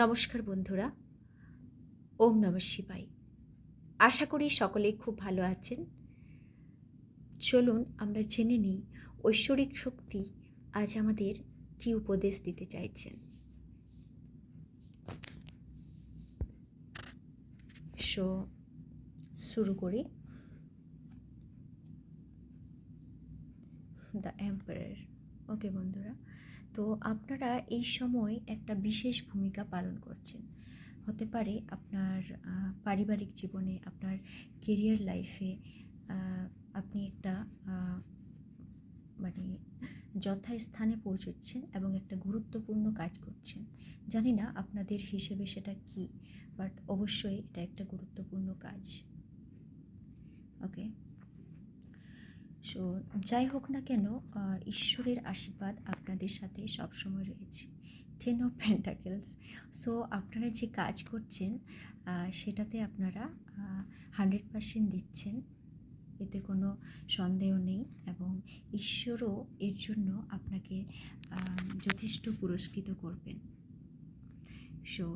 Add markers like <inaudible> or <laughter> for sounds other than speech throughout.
নমস্কার বন্ধুরা, ওম নম শিবাই আশা করি সকলেই খুব ভালো আছেন। চলুন আমরা জেনে নিই ঐশ্বরিক শক্তি আজ আমাদের কি উপদেশ দিতে চাইছেন। সো, শুরু করি। দ্য এম্পায়ার ওকে বন্ধুরা। তো আপনারা এই সময় একটা বিশেষ ভূমিকা পালন করছেন। হতে পারে আপনার পারিবারিক জীবনে, আপনার কেরিয়ার লাইফে আপনি একটা মানে যথাস্থানে পৌঁছচ্ছেন এবং একটা গুরুত্বপূর্ণ কাজ করছেন। জানি না আপনাদের হিসেবে সেটা কি বাট অবশ্যই এটা একটা গুরুত্বপূর্ণ কাজ। ওকে সো যাই হোক না কেন ঈশ্বরের আশীর্বাদ আপনাদের সাথে সবসময় রয়েছে। টেন অফ পেন্টাকেলস সো আপনারা যে কাজ করছেন সেটাতে আপনারা হান্ড্রেড পার্সেন্ট দিচ্ছেন। এতে কোনো সন্দেহ নেই এবং ঈশ্বরও এর জন্য আপনাকে যথেষ্ট পুরস্কৃত করবেন। So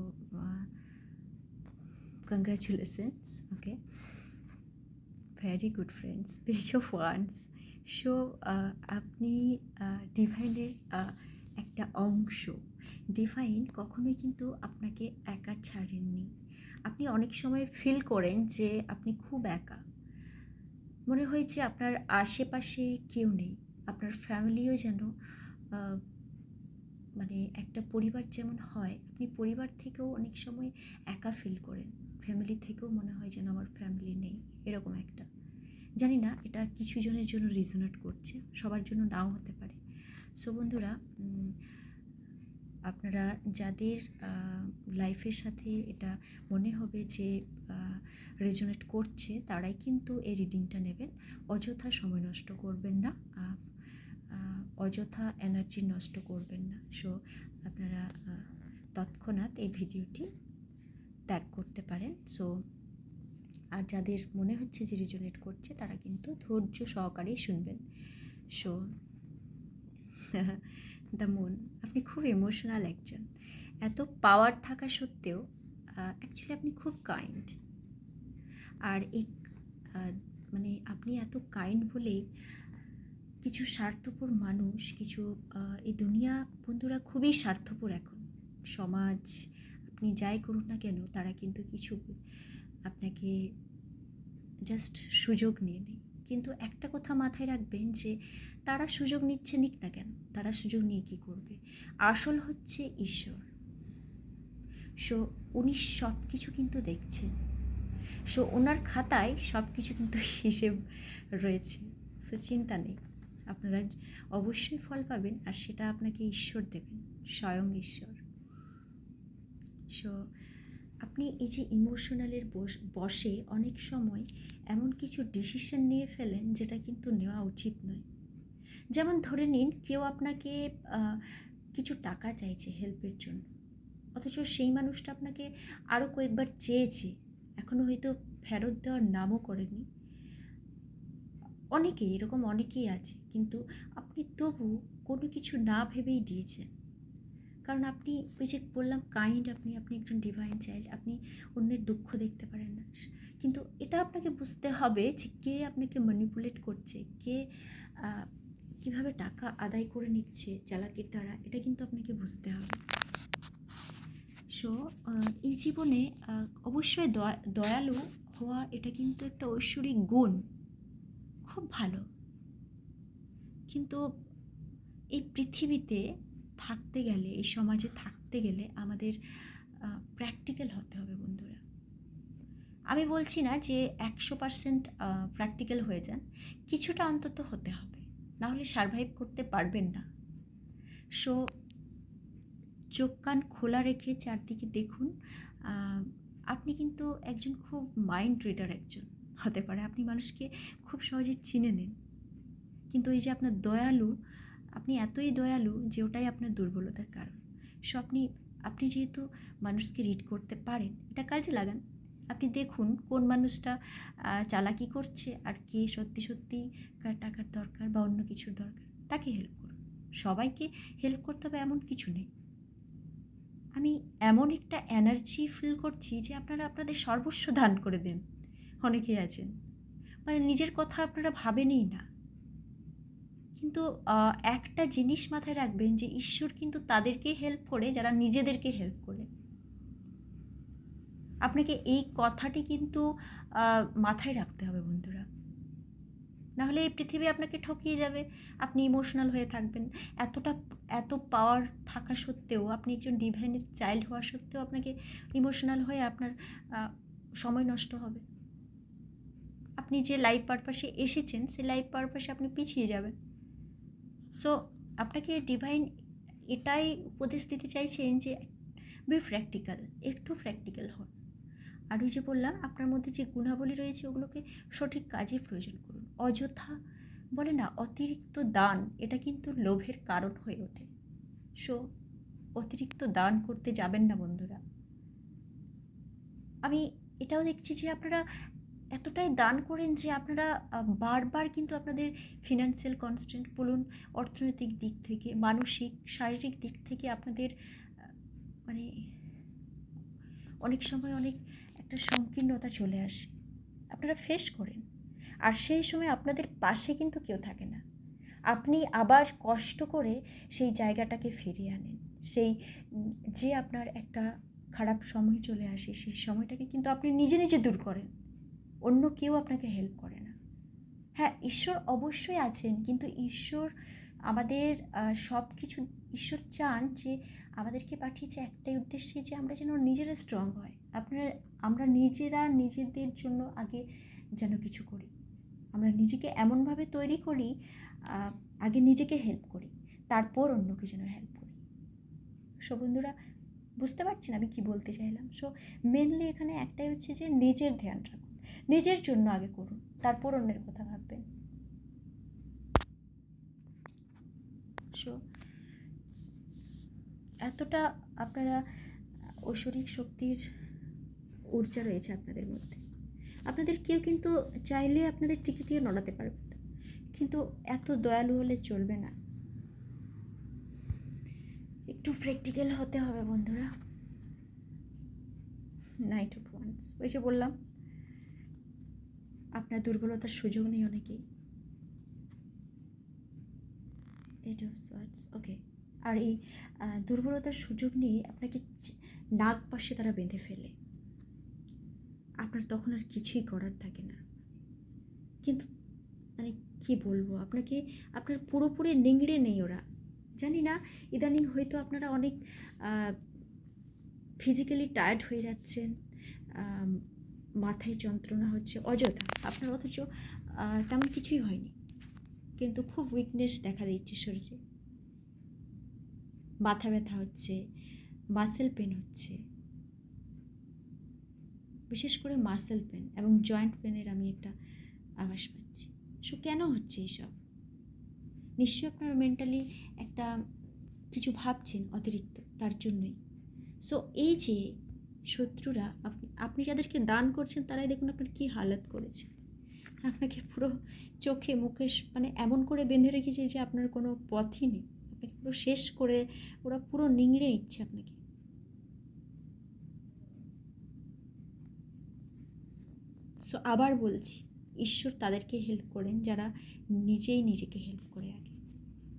congratulations okay very good friends page of once so আপনি ডিভাইনের একটা অংশ। ডিভাইন কখনোই কিন্তু আপনাকে একা ছাড়েননি। আপনি অনেক সময় ফিল করেন যে আপনি খুব একা। মনে হয় যে আপনার আশেপাশে কেউ নেই। আপনার ফ্যামিলিও যেন মানে একটা পরিবার যেমন হয়, আপনি পরিবার থেকেও অনেক সময় একা ফিল করেন। ফ্যামিলি থেকেও মনে হয় যেন আমার ফ্যামিলি নেই। এরকম একটা। জানি না, এটা কিছু জনের জন্য রিজনেট করছে, সবার জন্য নাও হতে পারে। সো বন্ধুরা আপনারা যাদের লাইফের সাথে এটা মনে হবে যে রেজনেট করছে, তারাই কিন্তু এই রিডিংটা নেবেন। অযথা সময় নষ্ট করবেন না অযথা এনার্জি নষ্ট করবেন না। সো আপনারা তৎক্ষণাৎ এই ভিডিওটি ত্যাগ করতে পারেন। সো আর যাদের মনে হচ্ছে যে রিজনেট করছে, তারা কিন্তু ধৈর্য সহকারেই শুনবেন। সো দ্য মুন আপনি খুব ইমোশনাল একজন। এত পাওয়ার থাকা সত্ত্বেও অ্যাকচুয়ালি আপনি খুব কাইন্ড আর এই মানে আপনি এত কাইন্ড বলেই কিছু স্বার্থপর মানুষ, কিছু এই দুনিয়া বন্ধুরা খুবই স্বার্থপর এখন। সমাজ, আপনি যাই করুন না কেন, তারা কিন্তু কিছু আপনাকে জাস্ট সুযোগ নিয়ে নেই। কিন্তু একটা কথা মাথায় রাখবেন যে, তারা সুযোগ নিচ্ছে নিক না কেন? তারা সুযোগ নিয়ে কী করবে? আসল হচ্ছে ঈশ্বর। সো, উনি সব কিছু কিন্তু দেখছেন। সো ওনার খাতায় সব কিছু কিন্তু হিসেব রয়েছে। সো, চিন্তা নেই। আপনারা অবশ্যই ফল পাবেন আর সেটা আপনাকে ঈশ্বর দেবেন, স্বয়ং ঈশ্বর। সো আপনি এই যে ইমোশনালের বসে অনেক সময় এমন কিছু ডিসিশন নিয়ে ফেলেন যেটা কিন্তু নেওয়া উচিত নয়। যেমন ধরে নিন, কেউ আপনাকে কিছু টাকা চাইছে হেল্পের জন্য, অথচ সেই মানুষটা আপনাকে আরও কয়েকবার চেয়েছে এখনও হয়তো ফেরত দেওয়ার নামও করেনি। অনেকেই, এরকম অনেকেই আছে, কিন্তু আপনি তবু কোনো কিছু না ভেবেই দিয়েছেন। কারণ আপনি ওই যে বললাম কাইন্ড আপনি আপনি একজন ডিভাইন চাইল্ড আপনি অন্যের দুঃখ দেখতে পারেন না। কিন্তু এটা আপনাকে বুঝতে হবে যে কে আপনাকে ম্যানিপুলেট করছে, কে কীভাবে টাকা আদায় করে নিচ্ছে চালাকির দ্বারা, এটা কিন্তু আপনাকে বুঝতে হবে। সো এই জীবনে অবশ্যই দয়া, দয়ালু হওয়া এটা কিন্তু একটা ঐশ্বরিক গুণ। খুব ভালো। কিন্তু এই পৃথিবীতে থাকতে গেলে, এই সমাজে থাকতে গেলে আমাদের প্র্যাকটিক্যাল হতে হবে বন্ধুরা। আমি বলছি না যে একশো পার্সেন্ট প্র্যাকটিক্যাল হয়ে যান, কিছুটা অন্তত হতে হবে। না হলে সার্ভাইভ করতে পারবেন না। সো চোখ কান খোলা রেখে চারদিকে দেখুন আপনি কিন্তু একজন খুব মাইন্ড রিডার একজন, হতে পারে। আপনি মানুষকে খুব সহজে চিনে নেন। কিন্তু এই যে আপনার দয়ালু আপনি এতই দয়ালু যে ওটাই আপনার দুর্বলতার কারণ। সো আপনি আপনি যেহেতু মানুষকে রিড করতে পারেন, এটা কাজে লাগান। আপনি দেখুন কোন মানুষটা চালাকি করছে আর কে সত্যি সত্যি কার টাকার দরকার বা অন্য কিছুর দরকার, তাকে হেল্প করুন। সবাইকে হেল্প করতে হবে এমন কিছু নেই। আমি এমন একটা এনার্জি ফিল করছি যে আপনারা আপনাদের সর্বস্ব দান করে দেন। অনেকেই আছেন। মানে নিজের কথা আপনারা ভাবেনই না। কিন্তু একটা জিনিস মাথায় রাখবেন যে ঈশ্বর কিন্তু তাদেরকে হেল্প করে, যারা নিজেদেরকে হেল্প করে। আপনাকে এই কথাটি কিন্তু মাথায় রাখতে হবে বন্ধুরা। নাহলে এই পৃথিবী আপনাকে ঠকিয়ে যাবে। আপনি ইমোশনাল হয়ে থাকবেন। এতটা, এত পাওয়ার থাকা সত্ত্বেও, আপনি একজন ডিভাইনের চাইল্ড হওয়া সত্ত্বেও আপনাকে ইমোশনাল হয়ে আপনার সময় নষ্ট হবে। আপনি যে লাইফ পারপাসে এসেছেন, সেই লাইফ পারপাসে আপনি পিছিয়ে যাবেন। সো আপনাকে ডিভাইন এটাই উপদেশ দিতে চাইছেন যে বি প্র্যাকটিক্যাল একটু প্র্যাকটিক্যাল হন। আর ওই যে বললাম, আপনার মধ্যে যে গুণাবলী রয়েছে, ওগুলোকে সঠিক কাজে প্রয়োজন করুন। অযথা বলে না, অতিরিক্ত দান, এটা কিন্তু লোভের কারণ হয়ে ওঠে। সো অতিরিক্ত দান করতে যাবেন না বন্ধুরা। আমি এটাও দেখছি যে আপনারা এতটাই দান করেন যে আপনারা বারবার কিন্তু আপনাদের ফিনান্সিয়াল কনস্ট্যান্ট বলুন, অর্থনৈতিক দিক থেকে, মানসিক, শারীরিক দিক থেকে আপনাদের মানে অনেক সময় অনেক একটা সংকীর্ণতা চলে আসে। আপনারা ফেস করেন। আর সেই সময় আপনাদের পাশে কিন্তু কেউ থাকে না। আপনি আবার কষ্ট করে সেই জায়গাটাকে ফিরিয়ে আনেন। সেই, যে আপনার একটা খারাপ সময় চলে আসে, সেই সময়টাকে কিন্তু আপনি নিজে নিজে দূর করেন। অন্য কেউ আপনাকে হেল্প করে না। হ্যাঁ ঈশ্বর অবশ্যই আছেন, কিন্তু ঈশ্বর আমাদের সব কিছু ঈশ্বর চান যে আমাদেরকে পাঠিয়েছে একটাই উদ্দেশ্যে যে আমরা যেন নিজেরা স্ট্রং হয়। আপনার, আমরা নিজেরা নিজেদের জন্য আগে যেন কিছু করি। আমরা নিজেকে এমনভাবে তৈরি করি আগে নিজেকে হেল্প করি, তারপর অন্যকে যেন হেল্প করি। সো বন্ধুরা, বুঝতে পারছেন আমি কি বলতে চাইলাম? সো মেনলি এখানে একটাই হচ্ছে যে নিজের ধ্যান রাখুন নিজের জন্য আগে করুন, তারপর অন্যের কথা ভাববেন। সো, এতটা আপনারা ঐশ্বরিক শক্তির ঊর্জা রয়েছে আপনাদের মধ্যে। আপনাদের কেউ কিন্তু চাইলে আপনাদের টিকিটিও নড়াতে পারবে না। কিন্তু এত দয়ালু হলে চলবে না। একটু প্র্যাকটিক্যাল হতে হবে বন্ধুরা। নাইট অফ ওই যে বললাম আপনার দুর্বলতার সুযোগ নেই অনেকেই। ওকে আর এই দুর্বলতার সুযোগ নিয়ে আপনাকে নাক পাশে তারা বেঁধে ফেলে। আপনার তখন আর কিছুই করার থাকে না। কিন্তু মানে কি বলব, আপনাকে, আপনার পুরোপুরি নিংড়ে নেই ওরা। জানি না, ইদানিং হয়তো আপনারা অনেক ফিজিক্যালি টায়ার্ড হয়ে যাচ্ছেন মাথায় যন্ত্রণা হচ্ছে, অযথা। আপনার অথচ তেমন কিছুই হয়নি। কিন্তু খুব উইকনেস দেখা দিচ্ছে শরীরে। মাথা ব্যথা হচ্ছে মাসেল পেন হচ্ছে। বিশেষ করে মাসেল পেন এবং জয়েন্ট পেনের আমি একটা আভাস পাচ্ছি। সো কেন হচ্ছে এইসব? নিশ্চয়ই আপনারা মেন্টালি একটা কিছু ভাবছেন অতিরিক্ত, তার জন্যই। সো এই যে শত্রুরা আপনি যাদেরকে দান করছেন তারাই দেখুন আপনার কী হালত করেছে। আপনাকে পুরো চোখে, মুখে মানে এমন করে বেঁধে রেখেছে যে আপনার কোনো পথই নেই। আপনাকে পুরো শেষ করে ওরা পুরো নিংড়ে নিচ্ছে আপনাকে। সো আবার বলছি, ঈশ্বর তাদেরকে হেল্প করেন যারা নিজেই নিজেকে হেল্প করে আগে।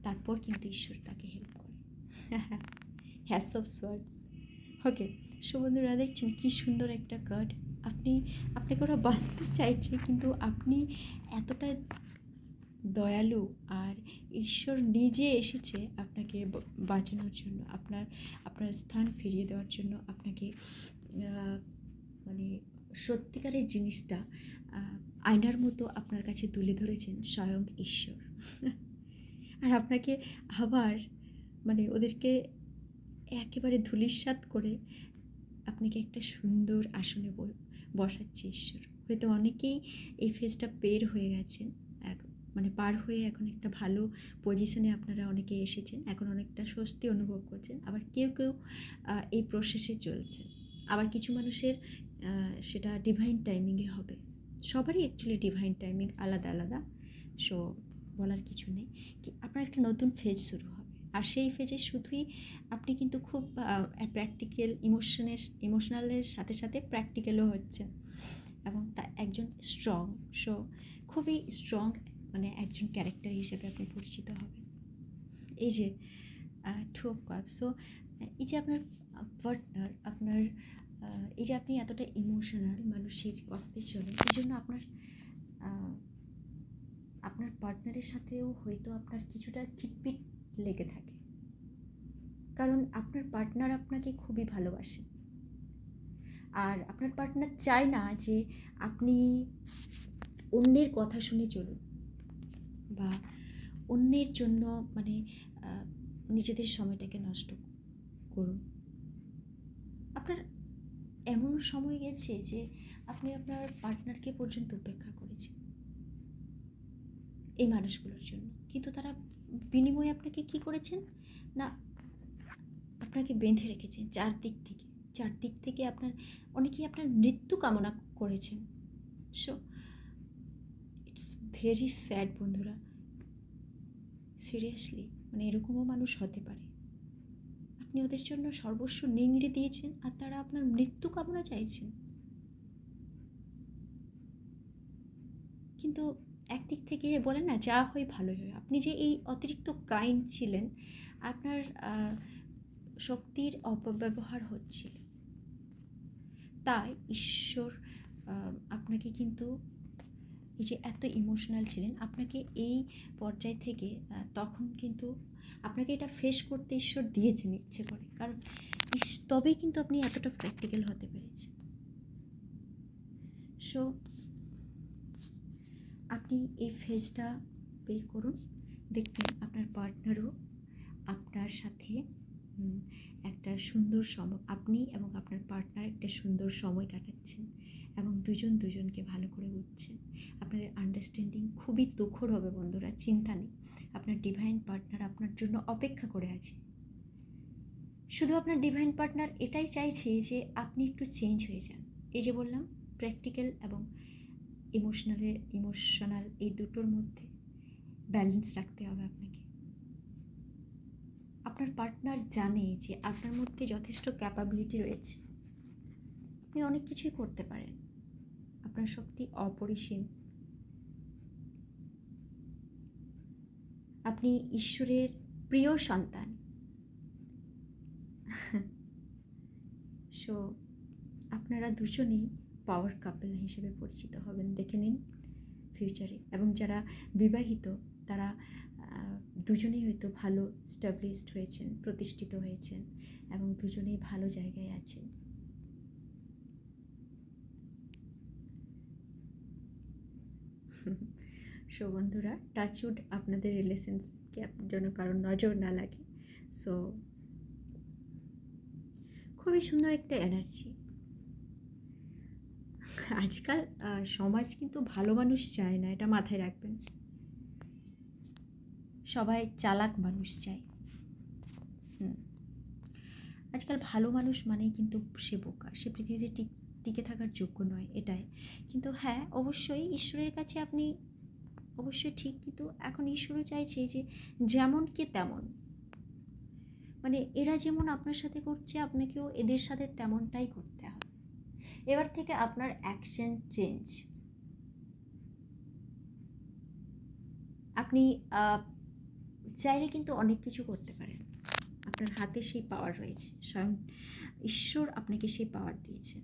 তারপর কিন্তু ঈশ্বর তাকে হেল্প করে। Ace of swords okay so বন্ধুরা দেখছেন কী সুন্দর একটা কার্ড। আপনি, আপনাকে ওরা বাঁধতে চাইছে, কিন্তু আপনি এতটা দয়ালু আর ঈশ্বর নিজে এসেছে আপনাকে বাঁচানোর জন্য, আপনার আপনার স্থান ফিরিয়ে দেওয়ার জন্য, আপনাকে মানে সত্যিকারের জিনিসটা আয়নার মতো আপনার কাছে তুলে ধরেছেন স্বয়ং ঈশ্বর। আর আপনাকে আবার মানে ওদেরকে একেবারে ধূলিসাৎ করে আপনাকে একটা সুন্দর আসনে বসাচ্ছে, ঈশ্বর। হয়তো অনেকেই এই ফেজটা পের হয়ে গেছেন। মানে পার হয়ে এখন একটা ভালো পজিশনে আপনারা অনেকে এসেছেন। এখন অনেকটা স্বস্তি অনুভব করছেন। আবার কেউ কেউ এই প্রসেসে চলছে। আবার কিছু মানুষের সেটা ডিভাইন টাইমিংয়ে হবে। সবারই অ্যাকচুয়ালি ডিভাইন টাইমিং আলাদা আলাদা। সো বলার কিছু নেই। কি, আপনার একটা নতুন ফেজ শুরু হবে। আর সেই ফেজে শুধুই আপনি কিন্তু খুব প্র্যাকটিক্যাল ইমোশনের ইমোশনালের সাথে সাথে প্র্যাকটিক্যালও হচ্ছেন। এবং তা একজন স্ট্রং সো খুবই স্ট্রং মানে একজন ক্যারেক্টার হিসেবে আপনি পরিচিত হবেন। এই যে টু অফ কাপ সো এই যে আপনার পার্টনার আপনার এই যে আপনি এতটা ইমোশনাল মানুষের কথাতে চলেন, এই জন্য আপনার আপনার পার্টনারের সাথেও হয়তো আপনার কিছুটা খিটপিট লেগে থাকে। কারণ আপনার পার্টনার আপনাকে খুবই ভালোবাসে। আর আপনার পার্টনার চায় না যে আপনি অন্যের কথা শুনে চলুন বা অন্যের জন্য মানে নিজেদের সময়টাকে নষ্ট করুন। আপনার এমন সময় গেছে যে আপনি আপনার পার্টনারকে পর্যন্ত উপেক্ষা করেছেন। এই মানুষগুলোর জন্য। কিন্তু তারা বিনিময়ে আপনাকে কি করেছেন? না, আপনাকে বেঁধে রেখেছেন চারদিক থেকে। চারদিক থেকে আপনার, অনেকেই আপনার মৃত্যু কামনা করেছেন। সো ইটস ভেরি স্যাড বন্ধুরা। সিরিয়াসলি মানে এরকমও মানুষ হতে পারে। আপনি ওদের জন্য সর্বস্ব নিংড়ে দিয়েছেন আর তারা আপনার মৃত্যু কামনা চাইছেন। কিন্তু একদিক থেকে বলেন না, যা হয় ভালোই হয়। আপনি যে এই অতিরিক্ত কাইন্ড ছিলেন, আপনার শক্তির অপব্যবহার হচ্ছিল তাই ঈশ্বর আপনাকে কিন্তু এই যে এত ইমোশনাল ছিলেন, আপনাকে এই পর্যায় থেকে তখন কিন্তু আপনাকে এটা ফেস করতে ঈশ্বর দিয়েছেন ইচ্ছে করে। কারণ তবেই কিন্তু আপনি এতটা প্র্যাকটিক্যাল হতে পেরেছেন। সো আপনি এই ফেজটা বের করুন। দেখবেন আপনার পার্টনারও আপনার সাথে একটা সুন্দর সময় আপনি এবং আপনার পার্টনার একটা সুন্দর সময় কাটাচ্ছেন এবং দুজন দুজনকে ভালো করে বুঝছেন। আপনাদের আন্ডারস্ট্যান্ডিং খুবই তুখর হবে বন্ধুরা, চিন্তা নেই। আপনার ডিভাইন পার্টনার আপনার জন্য অপেক্ষা করে আছে। শুধু আপনার ডিভাইন পার্টনার এটাই চাইছে যে আপনি একটু চেঞ্জ হয়ে যান। এই যে বললাম প্র্যাকটিক্যাল এবং ইমোশনালের ইমোশনাল এই দুটোর মধ্যে ব্যালেন্স রাখতে হবে আপনাকে। আপনার পার্টনার জানে যে আপনার মধ্যে যথেষ্ট ক্যাপাবিলিটি রয়েছে। আপনি অনেক কিছুই করতে পারেন। আপনার শক্তি অপরিসীম। আপনি ঈশ্বরের প্রিয় সন্তান। <laughs> সো আপনারা দুজনেই পাওয়ার কাপেল হিসেবে পরিচিত হবেন। দেখে নিন ফিউচারে। এবং যারা বিবাহিত, তারা দুজনেই হয়তো ভালো স্টাবলিশড হয়েছেন, প্রতিষ্ঠিত হয়েছেন এবং দুজনেই ভালো জায়গায় আছেন। সো বন্ধুরা টাচউড আপনাদের রিলেশনসকে যেন কারোর নজর না লাগে। সো খুবই সুন্দর একটা এনার্জি আজকাল সমাজ কিন্তু ভালো মানুষ চায় না, এটা মাথায় রাখবেন। সবাই চালাক মানুষ চায়। হুম। আজকাল ভালো মানুষ মানেই কিন্তু সে বোকা, সে পৃথিবীতে টিক- টিকে থাকার যোগ্য নয়, এটাই। কিন্তু হ্যাঁ অবশ্যই ঈশ্বরের কাছে আপনি অবশ্যই ঠিক, কিন্তু এখন ঈশ্বরও চাইছে যে যেমন কে তেমন। মানে এরা যেমন আপনার সাথে করছে, আপনাকেও এদের সাথে তেমনটাই করতে হবে। এবার থেকে আপনার অ্যাকশন চেঞ্জ আপনি চাইলে কিন্তু অনেক কিছু করতে পারেন। আপনার হাতে সেই পাওয়ার রয়েছে। স্বয়ং ঈশ্বর আপনাকে সেই পাওয়ার দিয়েছে।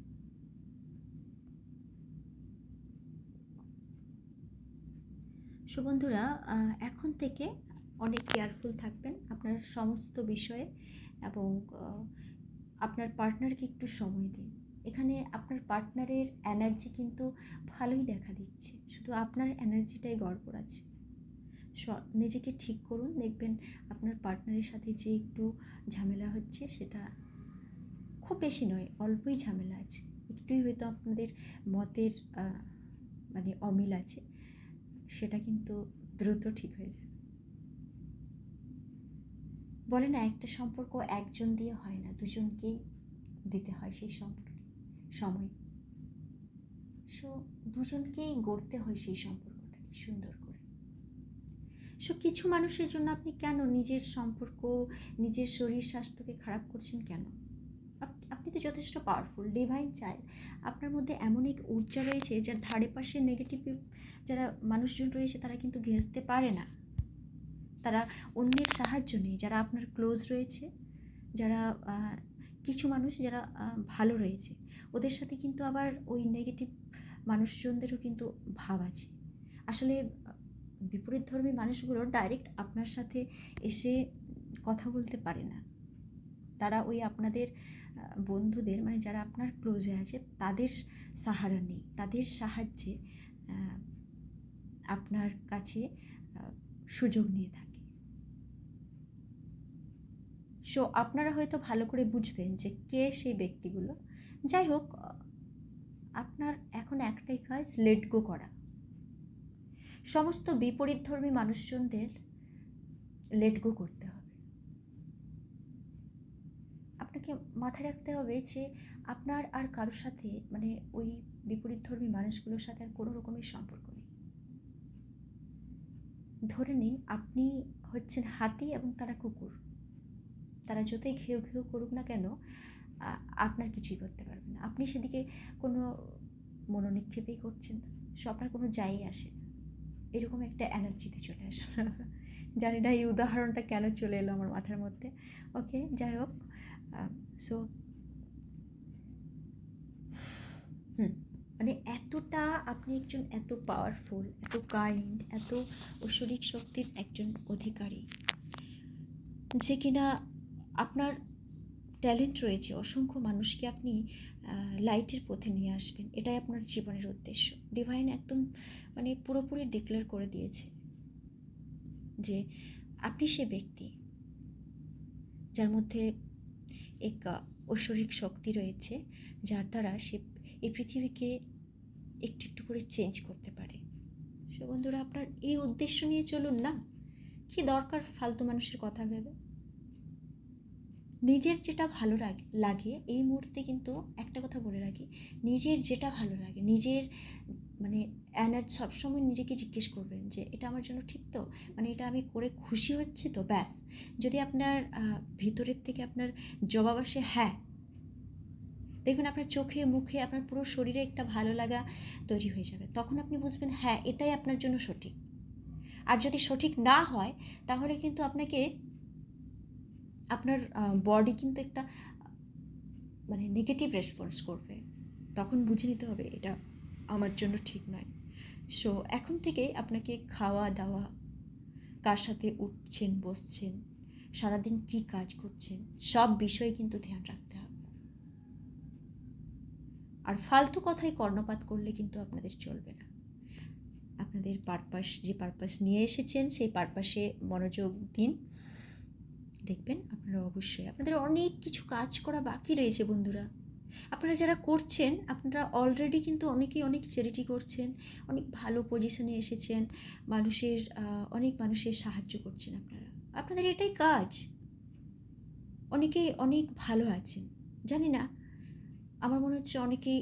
সো বন্ধুরা আহ, এখন থেকে অনেক কেয়ারফুল থাকবেন আপনার সমস্ত বিষয়ে এবং আপনার পার্টনারকে একটু সময় দিন। এখানে আপনার পার্টনারের এনার্জি কিন্তু ভালোই দেখা দিচ্ছে। শুধু আপনার এনার্জিটাই গড়বড় আছে। নিজেকে ঠিক করুন, দেখবেন আপনার পার্টনারের সাথে যে একটু ঝামেলা হচ্ছে সেটা খুব বেশি নয়, অল্পই ঝামেলা আছে। একটুই হয়তো আপনাদের মতের মানে অমিল আছে, সেটা কিন্তু দ্রুত ঠিক হয়ে যাবে। বলে না, একটা সম্পর্ক একজন দিয়ে হয় না, দুজনকেই দিতে হয় সেই সম্পর্কে। সময়। সো দুজনকেই গড়তে হয় সেই সম্পর্কটাকে সুন্দর করে। সো কিছু মানুষের জন্য আপনি কেন নিজের সম্পর্ক, নিজের শরীর স্বাস্থ্যকে খারাপ করছেন কেন? আপ- আপনি তো যথেষ্ট পাওয়ারফুল ডিভাইন চাইল্ড আপনার মধ্যে এমন এক ঊর্জা রয়েছে যার ধারে পাশে নেগেটিভ যারা মানুষজন রয়েছে তারা কিন্তু ঘেঁচতে পারে না। তারা অন্যের সাহায্য নেই। যারা আপনার ক্লোজ রয়েছে, যারা কিছু মানুষ যারা ভালো রয়েছে। ওদের সাথে কিন্তু আবার ওই নেগেটিভ মানুষজনদেরও কিন্তু ভাব আছে। আসলে বিপরীত ধর্মী মানুষগুলো ডাইরেক্ট আপনার সাথে এসে কথা বলতে পারে না। তারা ওই আপনাদের বন্ধুদের মানে যারা আপনার ক্লোজে আছে, তাদের সাহারা নেই। তাদের সাহায্যে আপনার কাছে সুযোগ নিয়ে থাকে। সো আপনারা হয়তো ভালো করে বুঝবেন যে কে সেই ব্যক্তিগুলো। যাই হোক আপনার এখন একটাই কাজ লেট গো করা। সমস্ত বিপরীত ধর্মী মানুষজনদের লেট গো করতে হবে। আপনাকে মাথায় রাখতে হবে যে, আপনার আর কারোর সাথে মানে ওই বিপরীত ধর্মী মানুষগুলোর সাথে আর কোনো রকমের সম্পর্ক নেই। ধরে নিন, আপনি হচ্ছেন হাতি এবং তারা কুকুর। তারা যতই ঘেউ ঘেউ করুক না কেন আপনার কিছুই করতে পারবে না। আপনি সেদিকে কোনো মনোনিক্ষেপই করছেন না। সো কোনো যাই আসে না। এরকম একটা এনার্জিতে চলে আসে জানি না এই উদাহরণটা কেন চলে এলো আমার মাথার মধ্যে। ওকে যাই হোক সো হুম মানে এতটা আপনি একজন এত পাওয়ারফুল এত কাইন্ড এত ঐশ্বরিক শক্তির একজন অধিকারী যে কিনা আপনার ট্যালেন্ট রয়েছে, অসংখ্য মানুষকে আপনি লাইটের পথে নিয়ে আসবেন। এটাই আপনার জীবনের উদ্দেশ্য। ডিভাইন একদম মানে পুরোপুরি ডিক্লেয়ার করে দিয়েছে যে আপনি সে ব্যক্তি যার মধ্যে এক ঐশ্বরিক শক্তি রয়েছে, যার দ্বারা সে এই পৃথিবীকে একটু একটু করে চেঞ্জ করতে পারে। সো বন্ধুরা, আপনার এই উদ্দেশ্য নিয়ে চলুন না। কি দরকার ফালতু মানুষের কথা ভেবে? নিজের যেটা ভালো লাগ- এই মুহূর্তে কিন্তু একটা কথা বলে রাখি, নিজের যেটা ভালো লাগে, নিজের মানে এনার সবসময় নিজেকে জিজ্ঞেস করবেন যে, এটা আমার জন্য ঠিক তো? মানে এটা আমি করে খুশি হচ্ছে তো? ব্যাস। যদি আপনার ভিতরের থেকে আপনার জবাব আসে হ্যাঁ। দেখবেন আপনার চোখে, মুখে, আপনার পুরো শরীরে একটা ভালো লাগা তৈরি হয়ে যাবে। তখন আপনি বুঝবেন হ্যাঁ এটাই আপনার জন্য সঠিক। আর যদি সঠিক না হয়, তাহলে কিন্তু আপনাকে আপনার বডি কিন্তু একটা মানে নেগেটিভ রেসপন্স করবে। তখন বুঝে নিতে হবে এটা আমার জন্য ঠিক নয়। সো এখন থেকে আপনাকে খাওয়া দাওয়া, কার সাথে উঠছেন, বসছেন, সারাদিন কি কাজ করছেন, সব বিষয়ে কিন্তু ধ্যান রাখতে হবে। আর ফালতু কথায় কর্ণপাত করলে কিন্তু আপনাদের চলবে না। আপনাদের পারপাস, যে পারপাস নিয়ে এসেছেন, সেই পারপাসে মনোযোগ দিন। দেখবেন আপনারা অবশ্যই। আপনাদের অনেক কিছু কাজ করা বাকি রয়েছে বন্ধুরা। আপনারা যারা করছেন, আপনারা অলরেডি কিন্তু অনেকেই অনেক চ্যারিটি করছেন, অনেক ভালো পজিশনে এসেছেন, মানুষের অনেক মানুষের সাহায্য করছেন আপনারা। আপনাদের এটাই কাজ। অনেকেই অনেক ভালো আছেন। জানি না, আমার মনে হচ্ছে অনেকেই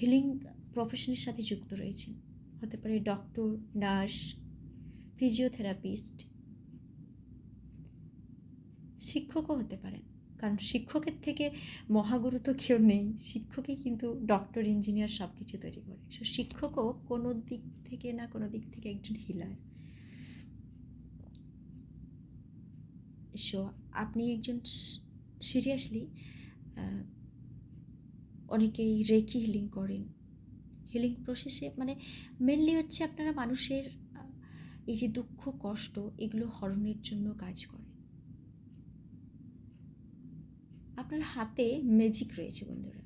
হিলিং প্রফেশনের সাথে যুক্ত রয়েছেন। হতে পারে ডক্টর নার্স ফিজিওথেরাপিস্ট শিক্ষকও হতে পারেন। কারণ শিক্ষকের থেকে মহাগুরু তো কেউ নেই। শিক্ষকই কিন্তু ডক্টর ইঞ্জিনিয়ার সব কিছু তৈরি করে। সো শিক্ষকও কোনো দিক থেকে না কোনো দিক থেকে একজন হিলার সো আপনি একজন সিরিয়াসলি অনেকেই রেকি হিলিং করেন। হিলিং প্রসেসে মানে মেনলি হচ্ছে আপনারা মানুষের এই যে দুঃখ, কষ্ট, এগুলো হরণের জন্য কাজ করেন। আপনার হাতে ম্যাজিক রয়েছে বন্ধুরা।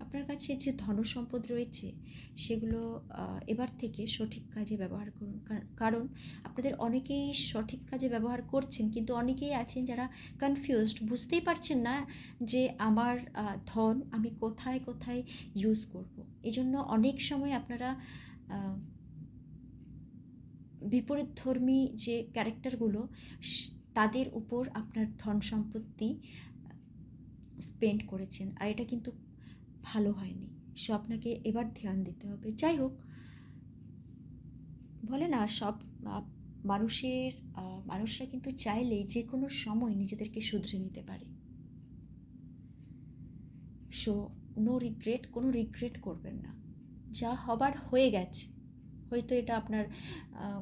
আপনার কাছে যে ধন সম্পদ রয়েছে, সেগুলো এবার থেকে সঠিক কাজে ব্যবহার করুন। কার- কারণ আপনাদের অনেকেই সঠিক কাজে ব্যবহার করছেন, কিন্তু অনেকেই আছেন যারা কনফিউজড বুঝতেই পারছেন না যে আমার ধন আমি কোথায় কোথায় ইউজ করব। এজন্য অনেক সময় আপনারা আহ, বিপরীত ধর্মী যে ক্যারেক্টারগুলো তাদের উপর আপনার ধন সম্পত্তি স্পেন্ড করেছেন। আর এটা কিন্তু ভালো হয়নি। সো আপনাকে এবার ধ্যান দিতে হবে। যাই হোক বলে না সব মানুষের মানুষরা কিন্তু চাইলেই যে কোনো সময় নিজেদেরকে শুধরে নিতে পারে। সো নো রিগ্রেট কোনো রিগ্রেট করবেন না। যা হবার হয়ে গেছে। হয়তো এটা আপনার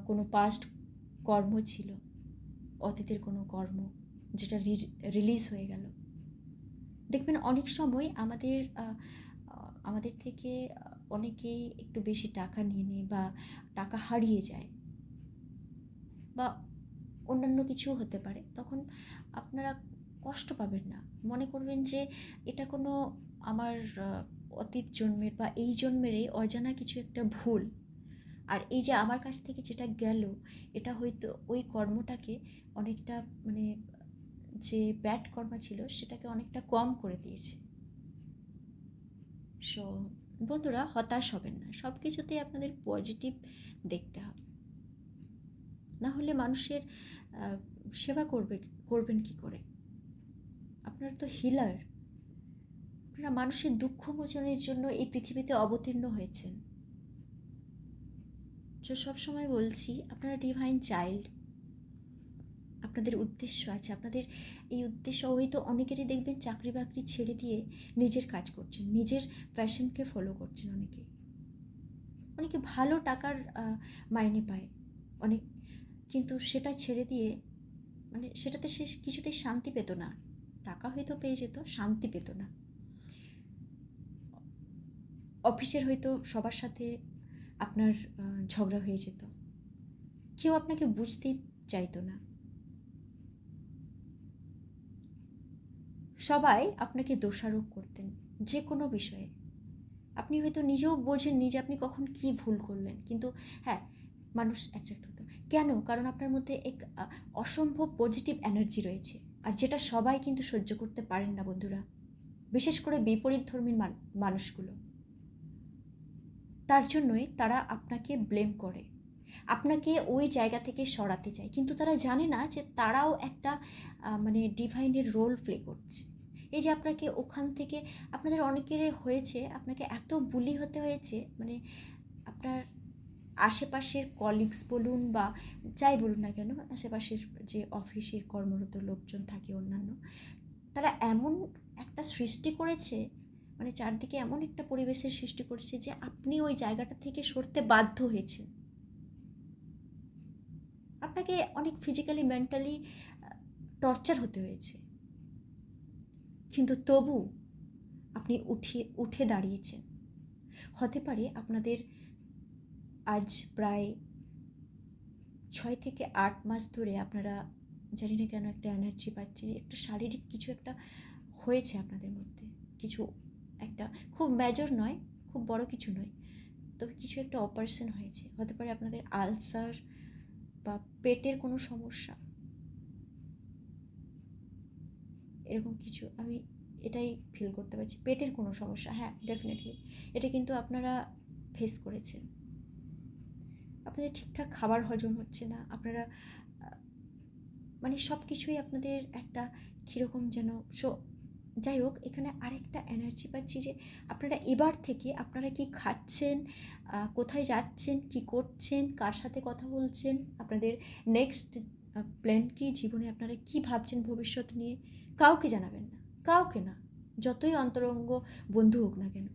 কোনো পাস্ট কর্ম ছিল, অতীতের কোনো কর্ম যেটা রিলিজ হয়ে গেল। দেখবেন অনেক সময় আমাদের আমাদের থেকে অনেকেই একটু বেশি টাকা নিয়ে নেয় বা টাকা হারিয়ে যায় বা অন্যান্য কিছু হতে পারে, তখন আপনারা কষ্ট পাবেন না। মনে করবেন যে এটা কোনো আমার অতীত জন্মের বা এই জন্মেরই অজানা কিছু একটা ভুল। আর এই যে আমার কাছ থেকে যেটা গেল, এটা হয়তো ওই কর্মটাকে অনেকটা মানে যে ব্যাড কর্ম ছিল, সেটাকে অনেকটা কম করে দিয়েছে। সো বন্ধুরা, হতাশ হবেন না। সব কিছুতেই আপনাদের পজিটিভ দেখতে হবে। না হলে মানুষের সেবা করবে, করবেন কি করে? আপনারা তো হিলার আপনারা মানুষের দুঃখ মোচনের জন্য এই পৃথিবীতে অবতীর্ণ হয়েছেন। তো সবসময় বলছি, আপনারা ডিভাইন চাইল্ড আপনাদের উদ্দেশ্য আছে। আপনাদের এই উদ্দেশ্য হয়তো অনেকেরই দেখবেন চাকরি বাকরি ছেড়ে দিয়ে নিজের কাজ করছেন, নিজের প্যাশনকে ফলো করছেন অনেকে। অনেকে ভালো টাকার মাইনে পায় অনেক, কিন্তু সেটা ছেড়ে দিয়ে মানে সেটাতে সে কিছুতেই শান্তি পেত না। টাকা হয়তো পেয়ে যেত, শান্তি পেত না। অফিসের হয়তো সবার সাথে আপনার ঝগড়া হয়ে যেত। কেউ আপনাকে বুঝতেই চাইতো না। সবাই আপনাকে দোষারোপ করতেন, যে কোনো বিষয়ে। আপনি হয়তো নিজেও বোঝেননি যে আপনি কখন কি ভুল করলেন, কিন্তু হ্যাঁ মানুষ অ্যাট্রাক্ট হতো। কেন? কারণ আপনার মধ্যে এক অসম্ভব পজিটিভ এনার্জি রয়েছে, আর যেটা সবাই কিন্তু সহ্য করতে পারেন না বন্ধুরা। বিশেষ করে বিপরীত ধর্মীর মানুষগুলো। তার জন্যই তারা আপনাকে ব্লেম করে। আপনাকে ওই জায়গা থেকে সরাতে চায়। কিন্তু তারা জানে না যে তারাও একটা মানে ডিভাইনের রোল প্লে করছে। এই যে আপনাকে ওখান থেকে, আপনাদের অনেকের হয়েছে, আপনাকে এত বুলি হতে হয়েছে মানে আপনার আশেপাশের কলিগস বলুন বা যাই বলুন না কেন, আশেপাশের যে অফিসের কর্মরত লোকজন থাকে অন্যান্য, তারা এমন একটা সৃষ্টি করেছে মানে চারদিকে এমন একটা পরিবেশের সৃষ্টি করেছে যে আপনি ওই জায়গাটা থেকে সরতে বাধ্য হয়েছেন। আপনাকে অনেক ফিজিক্যালি মেন্টালি টর্চার হতে হয়েছে। কিন্তু তবু আপনি উঠে উঠে দাঁড়িয়েছেন। হতে পারে আপনাদের আজ প্রায় ছয় থেকে আট মাস ধরে আপনারা জানি না কেন একটা এনার্জি পাচ্ছে যে একটা শারীরিক কিছু একটা হয়েছে আপনাদের মধ্যে। কিছু একটা খুব মেজর নয়, খুব বড় কিছু নয়। তবে কিছু একটা অপারেশন হয়েছে। হতে পারে আপনাদের আলসার বা পেটের কোনো সমস্যা। এরকম কিছু। আমি এটাই ফিল করতে পারছি। পেটের কোনো সমস্যা। হ্যাঁ ডেফিনেটলি এটা কিন্তু আপনারা ফেস করেছেন। আপনাদের ঠিকঠাক খাবার হজম হচ্ছে না। আপনারা মানে সব কিছুই আপনাদের একটা কীরকম যেন যাই হোক, এখানে আরেকটা এনার্জি পাচ্ছি যে আপনারা এবার থেকে আপনারা কি খাচ্ছেন কোথায় যাচ্ছেন, কি করছেন, কার সাথে কথা বলছেন, আপনাদের নেক্সট প্ল্যান কি জীবনে আপনারা কি ভাবছেন ভবিষ্যৎ নিয়ে, কাউকে জানাবেন না, কাউকে না, যতই অন্তরঙ্গ বন্ধু হোক না কেন,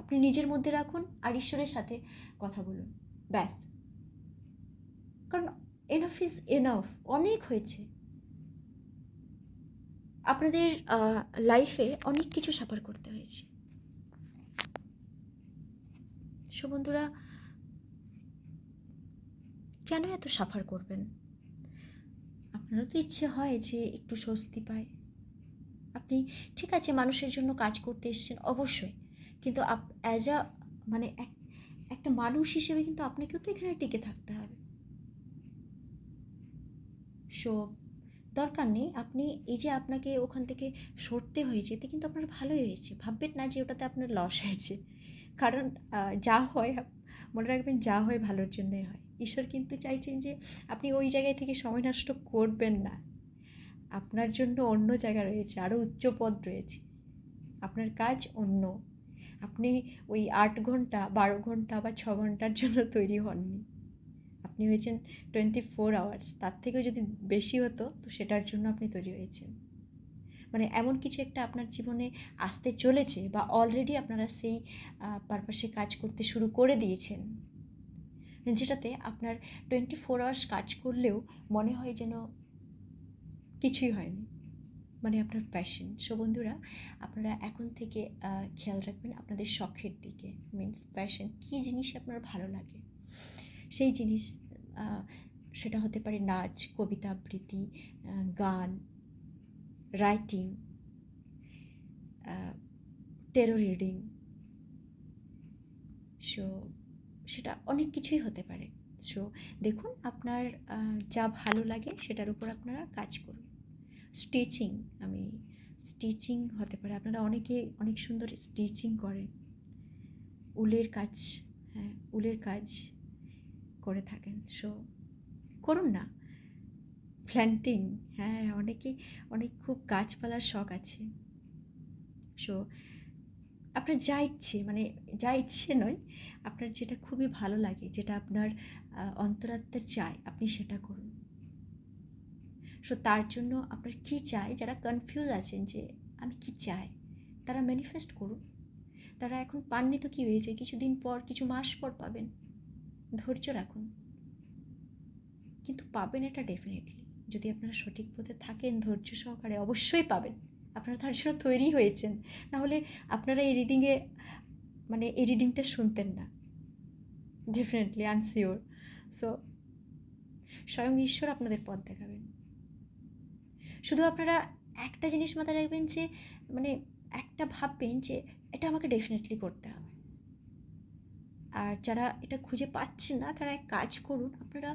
আপনি নিজের মধ্যে রাখুন আর ঈশ্বরের সাথে কথা বলুন, ব্যাস। কারণ এনাফ ইজ এনাফ অনেক হয়েছে। আপনাদের লাইফে অনেক কিছু সাফার করতে হয়েছে। সো বন্ধুরা, কেন এত সাফার করবেন? আপনারও তো ইচ্ছে হয় যে একটু স্বস্তি পায়। আপনি, ঠিক আছে, মানুষের জন্য কাজ করতে এসেছেন, অবশ্যই। কিন্তু আপ অ্যাজ আ মানে এক, একটা মানুষ হিসেবে কিন্তু আপনাকেও তো এখানে টিকে থাকতে হবে। সো দরকার নেই। আপনি এই যে আপনাকে ওখান থেকে সরতে হয়েছে, এতে কিন্তু আপনার ভালোই হয়েছে। ভাববেন না যে ওটাতে আপনার লস হয়েছে। কারণ যা হয় মনে রাখবেন যা হয় ভালোর জন্যই হয়। ঈশ্বর কিন্তু চাইছেন যে আপনি ওই জায়গায় থেকে সময় নষ্ট করবেন না। আপনার জন্য অন্য জায়গা রয়েছে আরও উচ্চ পদ রয়েছে। আপনার কাজ অন্য। আপনি ওই আট ঘণ্টা, বারো ঘণ্টা বা ছ ঘণ্টার জন্য তৈরি হননি। আপনি হয়েছেন টোয়েন্টি ফোর আওয়ার্স তার থেকেও যদি বেশি হতো, তো সেটার জন্য আপনি তৈরি হয়েছেন। মানে এমন কিছু একটা আপনার জীবনে আসতে চলেছে বা অলরেডি আপনারা সেই পারপাসে কাজ করতে শুরু করে দিয়েছেন। যেটাতে আপনার টোয়েন্টি ফোর আওয়ার্স কাজ করলেও মনে হয় যেন কিছুই হয়নি। মানে আপনার প্যাশন সো বন্ধুরা, আপনারা এখন থেকে খেয়াল রাখবেন আপনাদের শখের দিকে। মিন্স প্যাশন কী জিনিস আপনার ভালো লাগে? সেই জিনিস সেটা হতে পারে নাচ, কবিতা আবৃত্তি গান রাইটিং টেরো রিডিং সো সেটা অনেক কিছুই হতে পারে। সো দেখুন আপনার যা ভালো লাগে সেটার উপর আপনারা কাজ করুন। স্টিচিং আমি স্টিচিং হতে পারে, আপনারা অনেকে অনেক সুন্দর স্টিচিং করেন। উলের কাজ হ্যাঁ উলের কাজ করে থাকেন। সো করুন না। প্ল্যান্টিং হ্যাঁ অনেকে অনেক খুব গাছপালার শখ আছে। সো আপনার যা ইচ্ছে মানে যা ইচ্ছে নয়, আপনার যেটা খুবই ভালো লাগে, যেটা আপনার অন্তরাত্মা চায়, আপনি সেটা করুন। সো তার জন্য আপনার কী চাই যারা কনফিউজ আছেন যে, আমি কি চাই? তারা ম্যানিফেস্ট করুন। তারা এখন পাননি তো কী হয়েছে? কিছুদিন পর, কিছু মাস পর পাবেন। ধৈর্য রাখুন। কিন্তু পাবেন এটা ডেফিনেটলি যদি আপনারা সঠিক পথে থাকেন, ধৈর্য সহকারে অবশ্যই পাবেন। আপনারা তার জন্য তৈরি হয়েছেন। নাহলে আপনারা এই রিডিংয়ে মানে এই রিডিংটা শুনতেন না। Definitely I am sure so স্বয়ং ঈশ্বর আপনাদের পথ দেখাবেন। শুধু আপনারা একটা জিনিস মাথায় রাখবেন যে মানে একটা ভাববেন যে, এটা আমাকে ডেফিনেটলি করতে হবে। আর যারা এটা খুঁজে পাচ্ছেন না, তারা এক কাজ করুন, আপনারা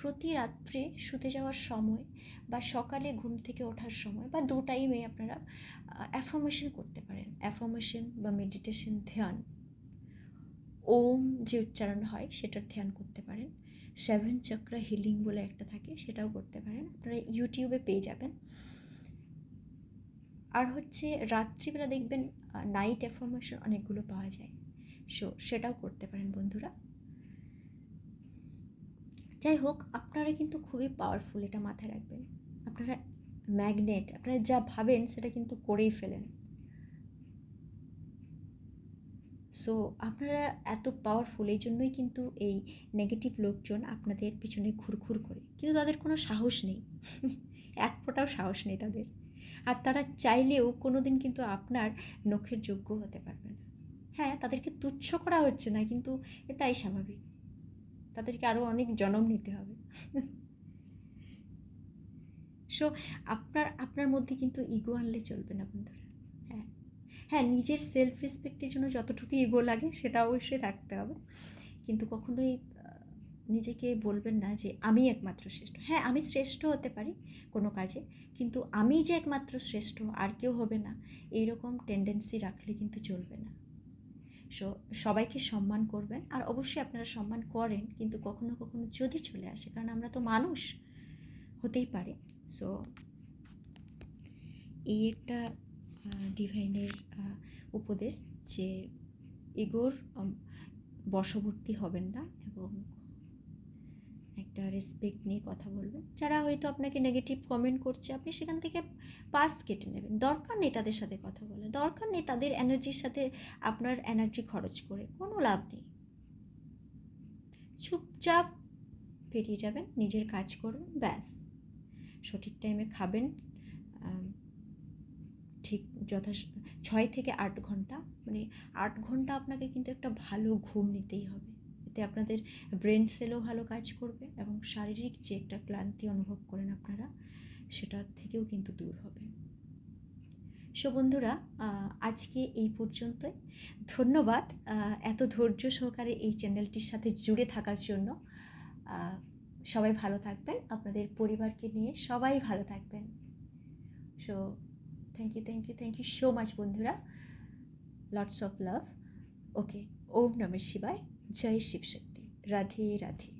প্রতি রাত্রে শুতে যাওয়ার সময় বা সকালে ঘুম থেকে ওঠার সময় বা দু টাইমে আপনারা অ্যাফর্মেশন করতে পারেন। অ্যাফর্মেশন বা মেডিটেশন ধ্যান। ওম যে উচ্চারণ হয় সেটার ধ্যান করতে পারেন। সেভেন চক্রা হিলিং বলে একটা থাকে, সেটাও করতে পারেন। আপনারা ইউটিউবে পেয়ে যাবেন। আর হচ্ছে, রাত্রিবেলা দেখবেন নাইট অ্যাফর্মেশন অনেকগুলো পাওয়া যায়। সো সেটাও করতে পারেন বন্ধুরা। যাই হোক আপনারা কিন্তু খুবই পাওয়ারফুল এটা মাথায় রাখবেন। আপনারা ম্যাগনেট আপনারা যা ভাবেন সেটা কিন্তু করেই ফেলেন। সো আপনারা এত পাওয়ারফুল এই জন্যই কিন্তু এই নেগেটিভ লোকজন আপনাদের পিছনে ঘুরঘুর করে। কিন্তু তাদের কোনো সাহস নেই। <laughs> এক ফোঁটাও সাহস নেই তাদের। আর তারা চাইলেও কোনো দিন কিন্তু আপনার নখের যোগ্য হতে পারবে না। হ্যাঁ তাদেরকে তুচ্ছ করা হচ্ছে না, কিন্তু এটাই স্বাভাবিক। তাদেরকে আরও অনেক জনম নিতে হবে। সো আপনার আপনার মধ্যে কিন্তু ইগো আনলে চলবে না বন্ধুরা। হ্যাঁ হ্যাঁ নিজের সেলফ রেসপেক্টের জন্য যতটুকু ইগো লাগে সেটা অবশ্যই থাকতে হবে। কিন্তু কখনোই নিজেকে বলবেন না যে আমি একমাত্র শ্রেষ্ঠ। হ্যাঁ আমি শ্রেষ্ঠ হতে পারি কোনো কাজে, কিন্তু আমি যে একমাত্র শ্রেষ্ঠ আর কেউ হবে না, এইরকম টেন্ডেন্সি রাখলে কিন্তু চলবে না। সবাইকে সম্মান করবেন। আর অবশ্যই আপনারা সম্মান করেন, কিন্তু কখনো কখনো যদি চলে আসে, কারণ আমরা তো মানুষ হতেই পারে। সো এই একটা ডিভাইনের উপদেশ যে ইগোর বশবর্তী হবেন না এবং একটা রেসপেক্ট নিয়ে কথা বলবেন। যারা হয়তো আপনাকে নেগেটিভ কমেন্ট করছে, আপনি সেখান থেকে পাস কেটে নেবেন। দরকার নেই তাদের সাথে কথা বলে। দরকার নেই তাদের এনার্জির সাথে আপনার এনার্জি খরচ করে। কোনো লাভ নেই। চুপচাপ পেরিয়ে যাবেন, নিজের কাজ করবেন ব্যাস। সঠিক টাইমে খাবেন। ঠিক যথা ছয় থেকে আট ঘণ্টা। মানে আট ঘণ্টা আপনাকে কিন্তু একটা ভালো ঘুম নিতেই হবে। এতে আপনাদের ব্রেন সেলও ভালো কাজ করবে এবং শারীরিক যে একটা ক্লান্তি অনুভব করেন আপনারা, সেটার থেকেও কিন্তু দূর হবে। সো বন্ধুরা আজকে এই পর্যন্তই। ধন্যবাদ এত ধৈর্য সহকারে এই চ্যানেলটির সাথে জুড়ে থাকার জন্য। সবাই ভালো থাকবেন, আপনাদের পরিবারকে নিয়ে সবাই ভালো থাকবেন। So thank you thank you thank you so much বন্ধুরা। লটস অফ লাভ ওকে ওম নমঃ শিবায় જય શિવ શક્તિ. રાધે રાધે.